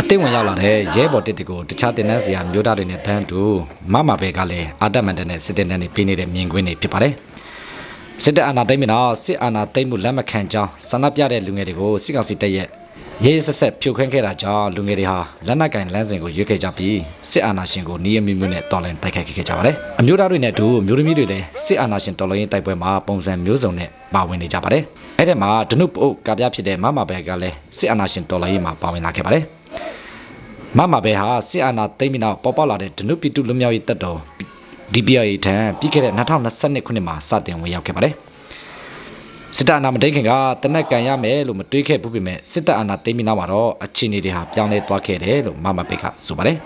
အသိဝင်ရောက်လာတဲ့ရဲဘော်တစ်တွေကိုတခြားတင်နန်းစရာမျိုးသားတွေနဲ့တန်းတူမမဘဲကလည်းအာတမန်တန်နဲ့စစ်တင်တန်းတွေပြနေတဲ့မြင်ကွင်းတွေဖြစ်ပါတယ်စစ်တပ်အာဏာသိမ်းပြီးတော့စစ်အာဏာသိမ်းမှုလက်မခံကြောင်းဆန္ဒပြတဲ့လူငယ်တွေကိုစစ်ကောင်စီတပ်ရဲ့ ရေးဆက်ဆက်ဖြိုခွင်းခဲ့တာကြောင့်လူငယ်တွေဟာလက်နက်ကင်လမ်းစဉ်ကိုရွေးခဲ့ကြပြီးစစ်အာဏာရှင်ကိုနီးအမျိုးမျိုးနဲ့တော်လှန်တိုက်ခိုက်ခဲ့ကြပါတယ်အမျိုးသားတွေနဲ့အတူမျိုးသမီးတွေလည်းစစ်အာဏာရှင်တော်လှန်ရေးတိုက်ပွဲမှာပုံစံမျိုးစုံနဲ့ပါဝင်နေကြပါတယ်အဲ့ဒီမှာဒနုပုတ်ကပြဖြစ်တဲ့မမဘဲကလည်းစစ်အာဏာရှင်တော်လှန်ရေးမှာပါဝင်လာခဲ့ပါတယ်မမဘဲဟာစစ်အာဏာသိမ်းပြီးနောက်ပေါ်ပေါက်လာတဲ့ဒနုပြည်သူလူမျိုးရေးတပ်တော် DPI ထံပြီးခဲ့တဲ့2022ခုနှစ်မှာစတင်ဝင်ရောက်ခဲ့ပါတယ် စစ်တပ်အာဏာမသိမ်းခင်ကတနက်ကန်ရမယ်လို့မတွေးခဲ့ဘူးပေမဲ့စစ်တပ်အာဏာသိမ်းပြီးနောက်မှာတော့အခြေအနေတွေဟာပြောင်းလဲသွားခဲ့တယ်လို့မမဘဲကဆိုပါတယ်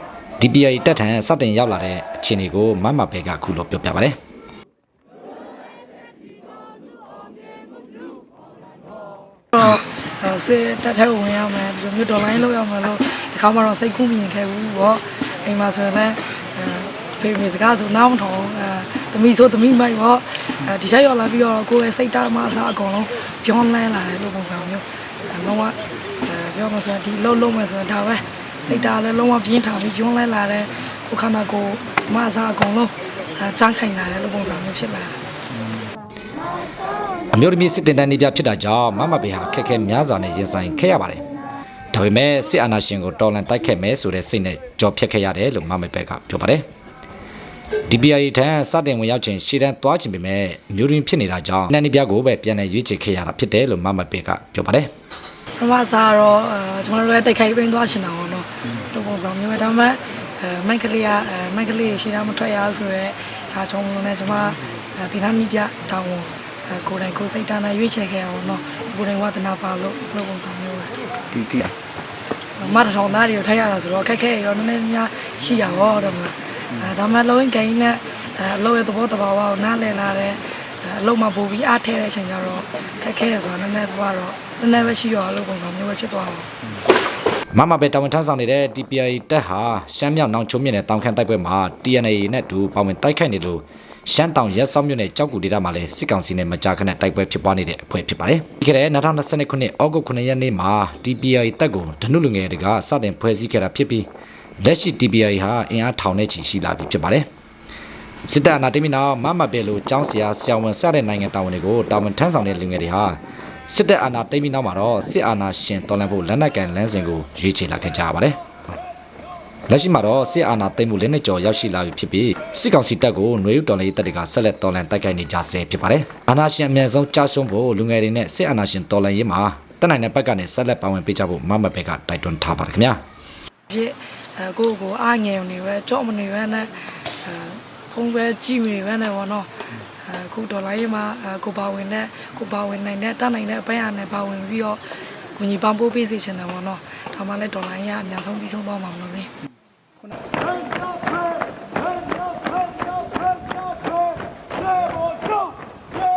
DPI တပ်ထံစတင်ရောက်လာတဲ့အခြေအနေကိုမမဘဲကအခုလိုပြောပြပါတယ်တော့အဲစစ်တက်ထဲဝင်ရမယ်ဒီလိုမျိုးဒေါ်လာရင်းလောက်ရမယ်လို့ဒီခါမှတော့စိတ်ကူးမြင်ခဲ့ဘူးပေါ့အိမ်မှာဆိုရင်လည်းအဲဖေမေစကားဆိုနားမထောင်အဲသမီးဆိုသမီးမိုက်ပေါ့ အဲဒီထက်ရောက်လာပြီးတော့ကိုယ်ရဲ့စိတ်ဓာတ်မှအစားအကုန်လုံးပြောင်းလဲလာတယ်လို့ပုံစံမျိုးအဲလုံးဝအဲပြောမှဆိုရင်ဒီလှုပ်လုံးမယ်ဆိုရင်ဒါပဲစိတ်ဓာတ်လည်းလုံးဝပြင်းထန်ပြီးပြောင်းလဲလာတယ်ကိုယ်ခန္ဓာကိုယ်မှအစားအကုန်လုံးအဲချမ်းခိုင်လာတယ်လို့ပုံစံမျိုးဖြစ်လာတယ်အမျိုးသမီးစစ်တင်တန်းနေပြဖြစ်တာကြောင့်မမဘေဟာခက်ခဲများစွာနဲ့ရင်ဆိုင်ခဲ့ရပါတယ်။ဒါပေမဲ့စစ်အာဏာရှင်ကိုတော်လှန်တိုက်ခတ်မယ်ဆိုတဲ့စိတ်နဲ့ကြော်ဖြတ်ခဲ့ရတယ်လို့မမဘေကပြောပါတယ်။ DPI ထံစတင်ဝင်ရောက်ခြင်းရှေ့တန်းသွားခြင်းပေမဲ့အမျိုးသမီးဖြစ်နေတာကြောင့်နန်းနေပြကိုပဲပြန်လည်ရွေးချယ်ခဲ့ရတာဖြစ်တယ်လို့မမဘေကပြောပါတယ်ပထမစားတော့အဲကျွန်တော်တို့လည်းတိုက်ခိုက်ပင်းသွားရှင်တာပေါ့နော်ဒီပုံစံမျိုးပဲဒါပေမဲ့အဲမိုက်ကလေးကအဲမိုက်ကလေးရှင်းတာမထွက်ရအောင်ဆိုတော့ဒါချုံလုံးနဲ့ကျွန်မဒီနာမီပြတောင်းဝန်အဲကိုယ်တိုင်ကိုယ်စိတ်တန်းနဲ့ရွေးချယ်ခဲ့အောင်နော်ကိုယ်တိုင်ဝါသနာပါလို့ဒီပုံစံမျိုးပဲ။ဒီဒီမတထောင်သားတွေကိုထိုက်ရတာဆိုတော့ခက်ခဲရောနည်းနည်းများရှိရပါတော့မလားအဲ ဒါမှလုံးဂိမ်းနဲ့အဲအလုပ်ရဲ့သဘောတဘာဝကိုနားလည်လာတယ်အလုပ်မှာပို့ပြီးအားထဲတဲ့အချိန်ကျတော့ခက်ခဲရဆိုတာနည်းနည်းပါတော့နည်းနည်းပဲရှိရောလို့ပုံစံမျိုးပဲဖြစ်သွားအောင်မမဘေတာဝန်ထမ်းဆောင်နေတဲ့ DPI တပ်ဟာရှမ်းမြောက်နောင်ချုံမြင့်တဲ့တောင်ခမ်းတိုက်ပွဲမှာ TNA နဲ့အတူပါဝင်တိုက်ခိုက်နေလို့ရှမ်းတောင်ရက်စောင်းမြို့နယ်ကြောက်ကူဒေသမှာလည်းစစ်ကောင်စီနဲ့မကြာခဏတိုက်ပွဲဖြစ်ပွားနေတဲ့အဖွဲ့ဖြစ်ပါတယ်။ဒီကနေ့2022ခုနှစ်ဩဂုတ်9ရက်နေ့မှာ DPI တပ်ကိုဒနုလူငယ်တွေကစတင်ဖွဲ့စည်းခဲ့တာဖြစ်ပြီး လက်ရှိ DPI ဟာအင်အားထောင်နဲ့ချီရှိလာပြီဖြစ်ပါတယ်။စစ်တပ်အနာတိမီနာမမပဲလို့ចောင်းဆရာဆရာဝန်စတဲ့နိုင်ငံတာဝန်တွေကိုတာဝန်ထမ်းဆောင်တဲ့လူငယ်တွေဟာစစ်တပ်အာဏာသိမ်းပြီးနောက်မှာတော့စစ်အာဏာရှင်တော်လှန်ဖို့လက်နက်ကန်လမ်းစဉ်ကိုရွေးချယ်လာခဲ့ကြရပါတယ်။လက်ရှိမှာတော့စစ်အာဏာသိမ်းမှုလက်နက်ကျော်ရောက်ရှိလာပြီဖြစ်ပြီးစစ်ကောင်စီတပ်ကိုຫນွေဥတော်လေးတပ်တွေကဆက်လက်တော်လှန်တိုက်ခိုက်နေကြဆဲဖြစ်ပါတယ်။အာဏာရှင်အမြင့်ဆုံးကြာရှုံးဖို့လူငယ်တွေနဲ့စစ်အာဏာရှင်တော်လှန်ရေးမှာတက်နိုင်တဲ့ဘက်ကနေဆက်လက်ပါဝင်ပေးကြဖို့မမဘက်ကတိုက်တွန်းထားပါတယ်ခင်ဗျာ။ ဖြစ်အဲ ကိုယ့်ကိုယ်အားငယ်နေပဲကြော့မနေပဲနဲ့အဲဖုံးပဲကြည့်နေပဲနဲ့ပေါ့နော်အခုဒေါ်လာရေးမှာအဲကိုပါဝင်တဲ့ကိုပါဝင်နိုင်တဲ့တတ်နိုင်တဲ့အပိုင်းအားနဲ့ပါဝင်ပြီးတော့ကိုကြီးပန်းပိုးပေးစီချင်တယ်ပေါ့နော်ဒါမှလည်းဒေါ်လာရေးကအများဆုံးပြီးဆုံးသွားမှာမလို့လေ